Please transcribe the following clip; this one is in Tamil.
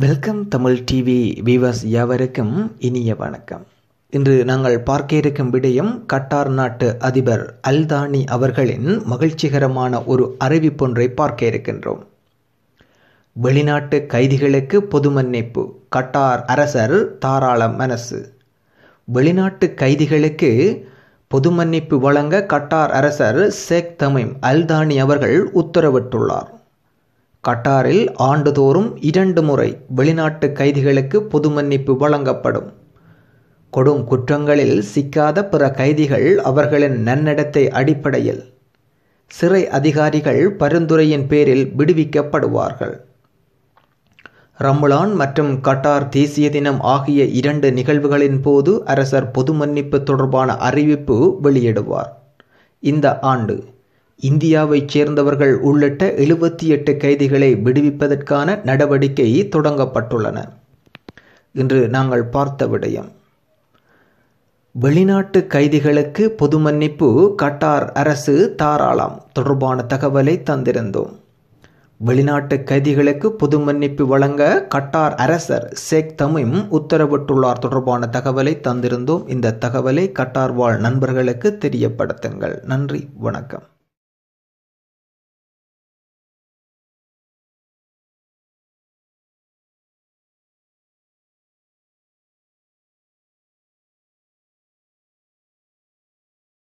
வெல்கம் தமிழ் டிவி வீவர்ஸ் யாவருக்கும் இனிய வணக்கம். இன்று நாங்கள் பார்க்க இருக்கும் விடயம் கட்டார் நாட்டு அதிபர் அல்தானி அவர்களின் மகிழ்ச்சிகரமான ஒரு அறிவிப்பொன்றை பார்க்க இருக்கின்றோம். வெளிநாட்டு கைதிகளுக்கு பொது மன்னிப்பு கட்டார் அரசர் தாராள மனசு. வெளிநாட்டு கைதிகளுக்கு பொது மன்னிப்பு வழங்க கட்டார் அரசர் ஷேக் தமிம் அல்தானி அவர்கள் உத்தரவிட்டுள்ளார். கட்டாரில் ஆண்டுதோறும் இரண்டு முறை வெளிநாட்டு கைதிகளுக்கு பொது மன்னிப்பு வழங்கப்படும். கொடும் குற்றங்களில் சிக்காத பிற கைதிகள் அவர்களின் நன்னடத்தை அடிப்படையில் சிறை அதிகாரிகள் பரிந்துரையின் பேரில் விடுவிக்கப்படுவார்கள். ரம்லான் மற்றும் கட்டார் தேசிய தினம் ஆகிய இரண்டு நிகழ்வுகளின் போது அரசர் பொது மன்னிப்பு தொடர்பான அறிவிப்பு வெளியிடுவார். இந்த ஆண்டு இந்தியாவைச் சேர்ந்தவர்கள் உள்ளிட்ட எழுபத்தி எட்டு கைதிகளை விடுவிப்பதற்கான நடவடிக்கை தொடங்கப்பட்டுள்ளன. இன்று நாங்கள் பார்த்த விடயம். வெளிநாட்டு கைதிகளுக்கு பொது மன்னிப்பு கட்டார் அரசு தாராளம் தொடர்பான தகவலை தந்திருந்தோம். வெளிநாட்டு கைதிகளுக்கு பொது மன்னிப்பு வழங்க கட்டார் அரசர் ஷேக் தமிம் உத்தரவிட்டுள்ளார் தொடர்பான தகவலை தந்திருந்தோம். இந்த தகவலை கட்டார் வாழ் நண்பர்களுக்கு தெரியப்படுத்துங்கள். நன்றி. வணக்கம்.